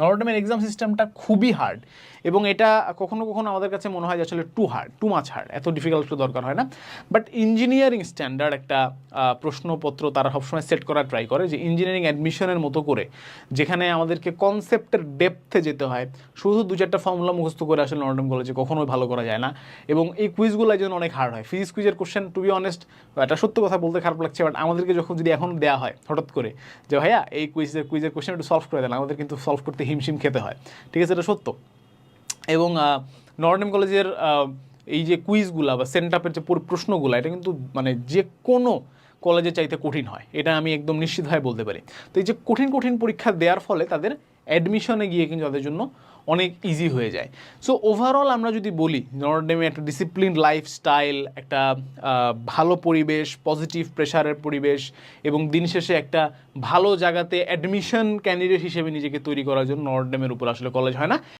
নরডেমের exam সিস্টেমটা খুবই hard এবং এটা কখনো কখনো আমাদের কাছে মনে হয় যে আসলে too hard too much hard এত ডিফিকাল্ট দরকার হয় না। বাট ইঞ্জিনিয়ারিং স্ট্যান্ডার্ড একটা প্রশ্নপত্র তারা সবসময় সেট করার ট্রাই করে যে ইঞ্জিনিয়ারিং অ্যাডমিশনের মতো করে যেখানে আমাদেরকে কনসেপ্টের ডেপথে যেতে হয়। শুধু দু চারটা ফর্মুলা মুখস্থ করে আসলে নরডেম কলেজে কখনোই ভালো করা যায় না এবং এই কুইজগুলো যেন অনেক হার্ড হয়। ফিজিক্স কুইজের কোশ্চেন টু বি অনেস্ট এটা সত্য কথা বলতে খারাপ লাগছে বাট আমাদেরকে যখন যদি এখন দেওয়া হয় হঠাৎ করে যে ভাইয়া এই কুইজের কুইজের কোশ্চেন একটু সলভ করে দেন, আমাদের কিন্তু সলভ করতে হিমশিম খেতে হয়। ঠিক আছে? এটা সত্য। এবং নর্ডেম কলেজের এই যে কুইজগুলা বা সেন্টাপের যে পুরো প্রশ্নগুলো, এটা কিন্তু মানে যে কোনো কলেজে চাইতে কঠিন হয়। এটা আমি একদম নিশ্চিতভাবে বলতে পারি। তো এই যে কঠিন কঠিন পরীক্ষা দেওয়ার ফলে তাদের অ্যাডমিশনে গিয়ে কিন্তু তাদের জন্য অনেক ইজি হয়ে যায়। সো ওভারঅল আমরা যদি বলি নর্ডেমে একটা ডিসিপ্লিন লাইফস্টাইল একটা ভালো পরিবেশ পজিটিভ প্রেশারের পরিবেশ এবং দিন শেষে একটা ভালো জায়গাতে অ্যাডমিশন ক্যান্ডিডেট হিসেবে নিজেকে তৈরি করার জন্য নর্ডেমের উপর আসলে কলেজ হয় না।